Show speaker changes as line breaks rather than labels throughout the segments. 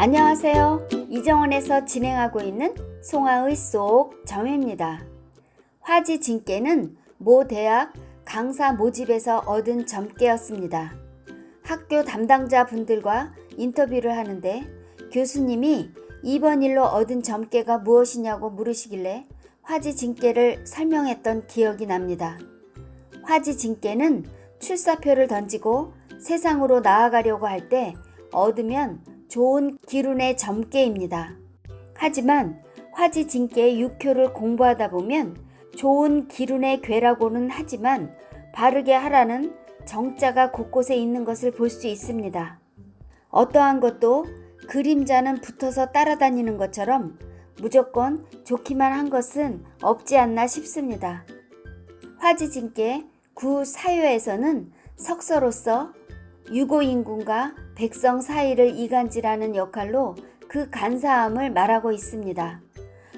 안녕하세요. 이정원에서 진행하고 있는 송화의 속 점입니다. 화지 진께는 모 대학 강사 모집에서 얻은 점괘였습니다. 학교 담당자 분들과 인터뷰를 하는데 교수님이 이번 일로 얻은 점괘가 무엇이냐고 물으시길래 화지 진께를 설명했던 기억이 납니다. 화지 진께는 출사표를 던지고 세상으로 나아가려고 할 때 얻으면 좋은 기운의 점괘입니다. 하지만 화지 진께의 육효를 공부하다 보면 좋은 기운의 괴라고는 하지만 바르게 하라는 정자가 곳곳에 있는 것을 볼 수 있습니다. 어떠한 것도 그림자는 붙어서 따라다니는 것처럼 무조건 좋기만 한 것은 없지 않나 싶습니다. 화지진께 구사요에서는 석서로서 유고인군과 백성 사이를 이간질하는 역할로 그 간사함을 말하고 있습니다.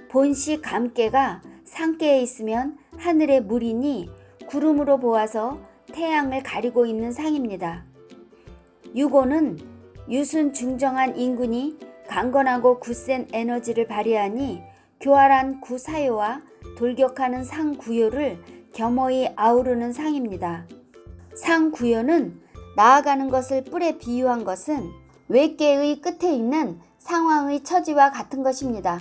본시 감깨가 상깨에 있으면 하늘의 물이니 구름으로 보아서 태양을 가리고 있는 상입니다. 유고는 유순 중정한 인군이 강건하고 굳센 에너지를 발휘하니 교활한 구사요와 돌격하는 상구요를 겸허히 아우르는 상입니다. 상구요는 나아가는 것을 뿔에 비유한 것은 외계의 끝에 있는 상황의 처지와 같은 것입니다.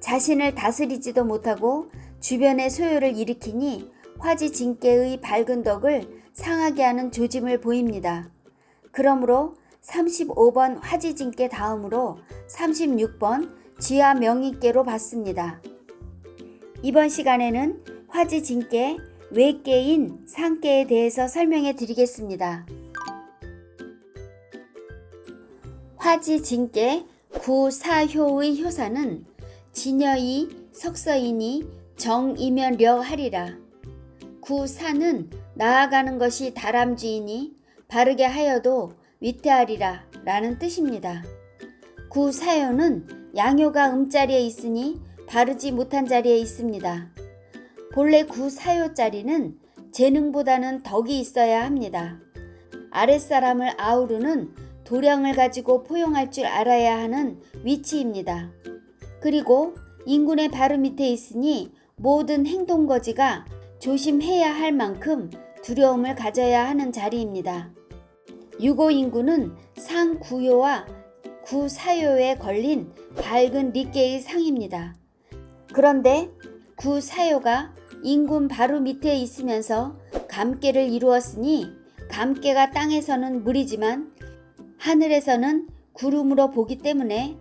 자신을 다스리지도 못하고 주변의 소요를 일으키니 화지 진께의 밝은 덕을 상하게 하는 조짐을 보입니다. 그러므로 35번 화지 진께 다음으로 36번 지하 명의께로 봤습니다. 이번 시간에는 화지 진께 외계인 상계에 대해서 설명해 드리겠습니다. 화지 진께 구사효의 효사는 진여이 석서이니 정이면려 하리라. 구사는 나아가는 것이 다람쥐이니 바르게 하여도 위태하리라 라는 뜻입니다. 구사요는 양요가 음자리에 있으니 바르지 못한 자리에 있습니다. 본래 구사요자리는 재능보다는 덕이 있어야 합니다. 아랫사람을 아우르는 도량을 가지고 포용할 줄 알아야 하는 위치입니다. 그리고 인군의 바로 밑에 있으니 모든 행동거지가 조심해야 할 만큼 두려움을 가져야 하는 자리입니다. 유고 인구는 상구요와 구사요에 걸린 밝은 리께의 상입니다. 그런데 구사요가 인군 바로 밑에 있으면서 감깨를 이루었으니 감깨가 땅에서는 물이지만 하늘에서는 구름으로 보기 때문에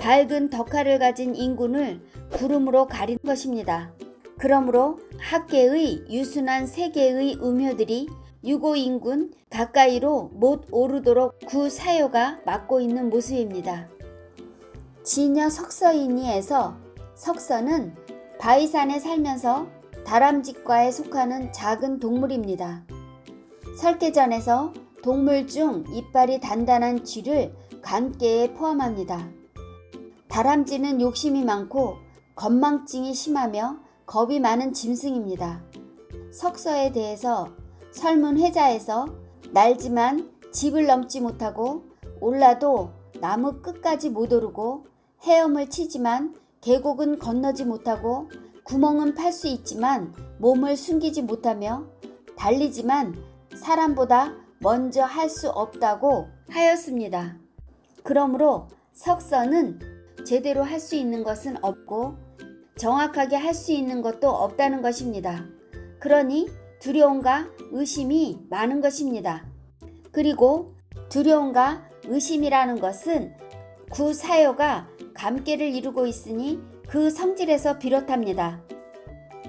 밝은 덕화를 가진 인군을 구름으로 가린 것입니다. 그러므로 학계의 유순한 세계의 음효들이 유고인군 가까이로 못 오르도록 구사요가 막고 있는 모습입니다. 진여 석서이니에서 석서는 바위산에 살면서 다람쥐과에 속하는 작은 동물입니다. 설계전에서 동물 중 이빨이 단단한 쥐를 간깨에 포함합니다. 다람쥐는 욕심이 많고 건망증이 심하며 겁이 많은 짐승입니다. 석서에 대해서 설문회자에서 날지만 집을 넘지 못하고 올라도 나무 끝까지 못 오르고 헤엄을 치지만 계곡은 건너지 못하고 구멍은 팔 수 있지만 몸을 숨기지 못하며 달리지만 사람보다 먼저 할 수 없다고 하였습니다. 그러므로 석서는 제대로 할 수 있는 것은 없고 정확하게 할 수 있는 것도 없다는 것입니다. 그러니 두려움과 의심이 많은 것입니다. 그리고 두려움과 의심이라는 것은 구사요가 감계를 이루고 있으니 그 성질에서 비롯합니다.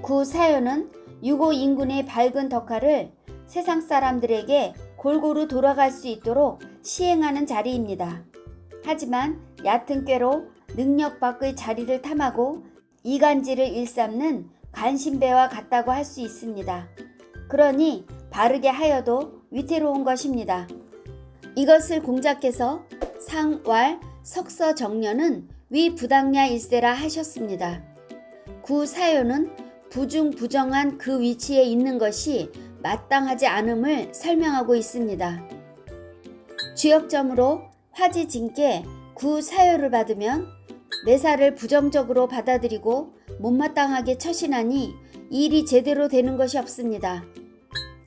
구사요는 유고 인군의 밝은 덕화를 세상 사람들에게 골고루 돌아갈 수 있도록 시행하는 자리입니다. 하지만 얕은 꾀로 능력 밖의 자리를 탐하고 이간질을 일삼는 간신배와 같다고 할 수 있습니다. 그러니 바르게 하여도 위태로운 것입니다. 이것을 공작해서 상왈 석서 정년은 위 부당냐 일세라 하셨습니다. 구사요는 부중 부정한 그 위치에 있는 것이 마땅하지 않음을 설명하고 있습니다. 주역점으로 화지 진께 구 사요를 받으면 매사를 부정적으로 받아들이고 못마땅하게 처신하니 일이 제대로 되는 것이 없습니다.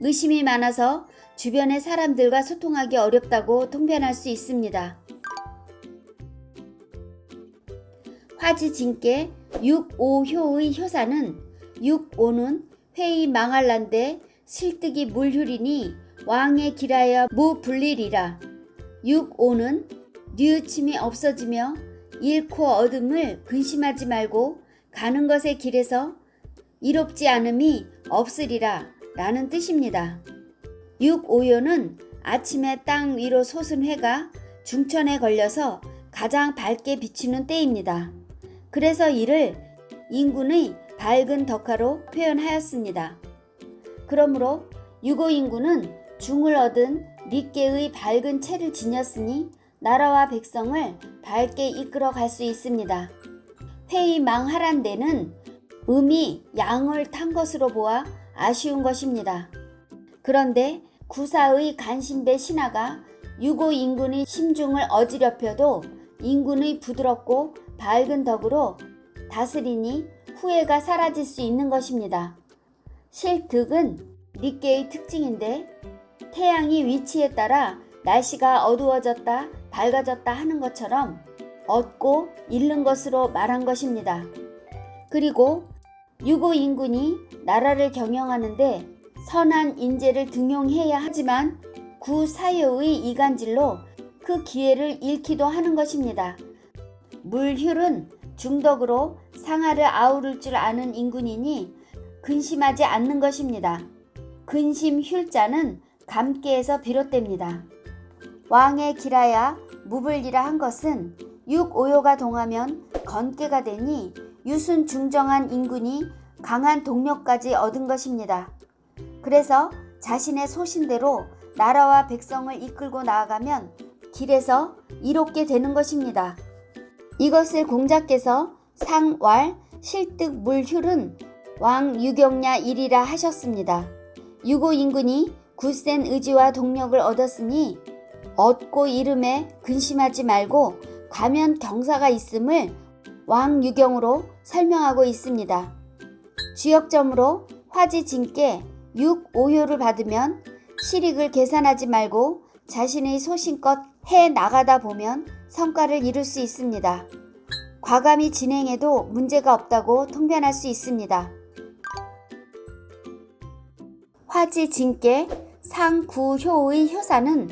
의심이 많아서 주변의 사람들과 소통하기 어렵다고 통변할 수 있습니다. 화지 진께 6오효의 효사는 6오는 회의 망할란데 실득이 물휴리니 왕의 길하여 무불리리라. 6오는 뉘우침이 없어지며 잃고 얻음을 근심하지 말고 가는 것의 길에서 이롭지 않음이 없으리라 라는 뜻입니다. 6오요는 아침에 땅 위로 솟은 해가 중천에 걸려서 가장 밝게 비추는 때입니다. 그래서 이를 인군의 밝은 덕화로 표현하였습니다. 그러므로 유고 인군은 중을 얻은 니께의 밝은 채를 지녔으니 나라와 백성을 밝게 이끌어 갈 수 있습니다. 회의 망하란 데는 음이 양을 탄 것으로 보아 아쉬운 것입니다. 그런데 구사의 간신배 신하가 유고 인군의 심중을 어지럽혀도 인군의 부드럽고 밝은 덕으로 다스리니 후회가 사라질 수 있는 것입니다. 실득은 니께의 특징인데 태양이 위치에 따라 날씨가 어두워졌다 밝아졌다 하는 것처럼 얻고 잃는 것으로 말한 것입니다. 그리고 유고 인군이 나라를 경영하는데 선한 인재를 등용해야 하지만 구사여의 이간질로 그 기회를 잃기도 하는 것입니다. 물휴는 중덕으로 상하를 아우를 줄 아는 인군이니 근심하지 않는 것입니다. 근심 휼자는 감기에서 비롯됩니다. 왕의 기라야 무불리라 한 것은 육오요가 동하면 건깨가 되니 유순 중정한 인군이 강한 동력까지 얻은 것입니다. 그래서 자신의 소신대로 나라와 백성을 이끌고 나아가면 길에서 이롭게 되는 것입니다. 이것을 공자께서 상왈 실득 물휴른 왕 유경야 일이라 하셨습니다. 유고 인군이 굳센 의지와 동력을 얻었으니 얻고 이름에 근심하지 말고 가면 경사가 있음을 왕 유경으로 설명하고 있습니다. 주역점으로 화지 진께 6, 5효를 받으면 실익을 계산하지 말고 자신의 소신껏 해 나가다 보면 성과를 이룰 수 있습니다. 과감히 진행해도 문제가 없다고 통변할 수 있습니다. 화지 진께 상구효의 효사는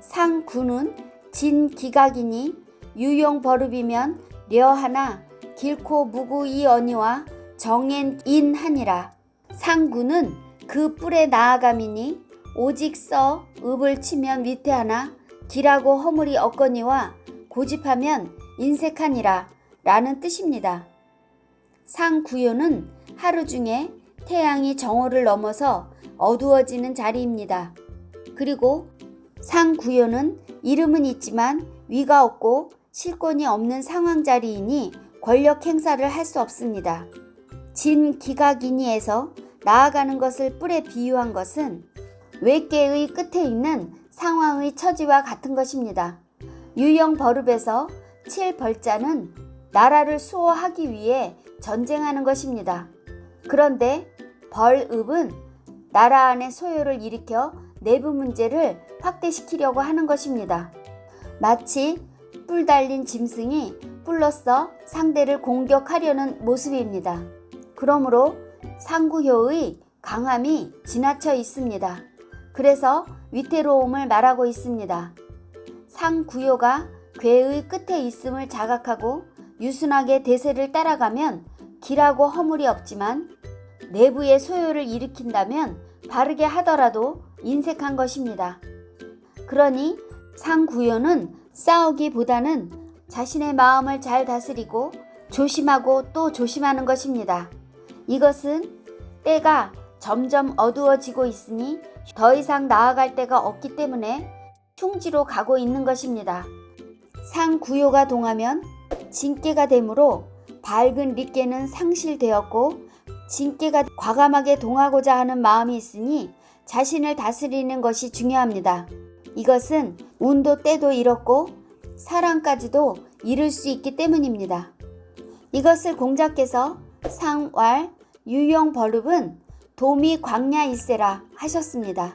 상구는 진기각이니 유용 버룹이면 려하나 길코 무구이 언니와 정앤인하니라. 상구는 그 뿔에 나아감이니 오직 써 읍을 치면 위태하나 길하고 허물이 없거니와 고집하면 인색하니라 라는 뜻입니다. 상구요는 하루 중에 태양이 정오를 넘어서 어두워지는 자리입니다. 그리고 상구요는 이름은 있지만 위가 없고 실권이 없는 상황 자리이니 권력 행사를 할 수 없습니다. 진 기각이니에서 나아가는 것을 뿔에 비유한 것은 외계의 끝에 있는 상황의 처지와 같은 것입니다. 유형 버룹에서 7벌자는 나라를 수호하기 위해 전쟁하는 것입니다. 그런데 벌읍은 나라 안의 소요를 일으켜 내부 문제를 확대시키려고 하는 것입니다. 마치 뿔 달린 짐승이 뿔로써 상대를 공격하려는 모습입니다. 그러므로 상구효의 강함이 지나쳐 있습니다. 그래서 위태로움을 말하고 있습니다. 상구효가 괴의 끝에 있음을 자각하고 유순하게 대세를 따라가면 길하고 허물이 없지만 내부의 소요를 일으킨다면 바르게 하더라도 인색한 것입니다. 그러니 상구효는 싸우기보다는 자신의 마음을 잘 다스리고 조심하고 또 조심하는 것입니다. 이것은 때가 점점 어두워지고 있으니 더 이상 나아갈 데가 없기 때문에 흉지로 가고 있는 것입니다. 상구요가 동하면 진깨가 되므로 밝은 릿깨는 상실되었고 진깨가 과감하게 동하고자 하는 마음이 있으니 자신을 다스리는 것이 중요합니다. 이것은 운도 때도 잃었고 사랑까지도 이룰 수 있기 때문입니다. 이것을 공자께서 상왈 유용 버룹은 도미 광야 일세라 하셨습니다.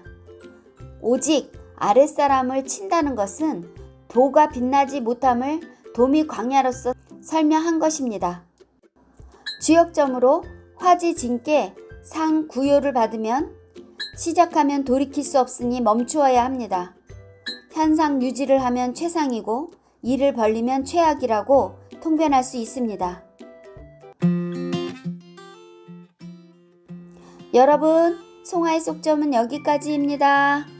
오직 아랫사람을 친다는 것은 도가 빛나지 못함을 도미 광야로서 설명한 것입니다. 주역점으로 화지진께 상 구요를 받으면 시작하면 돌이킬 수 없으니 멈추어야 합니다. 현상 유지를 하면 최상이고 일을 벌리면 최악이라고 통변할 수 있습니다. 여러분, 송하의 속점은 여기까지입니다.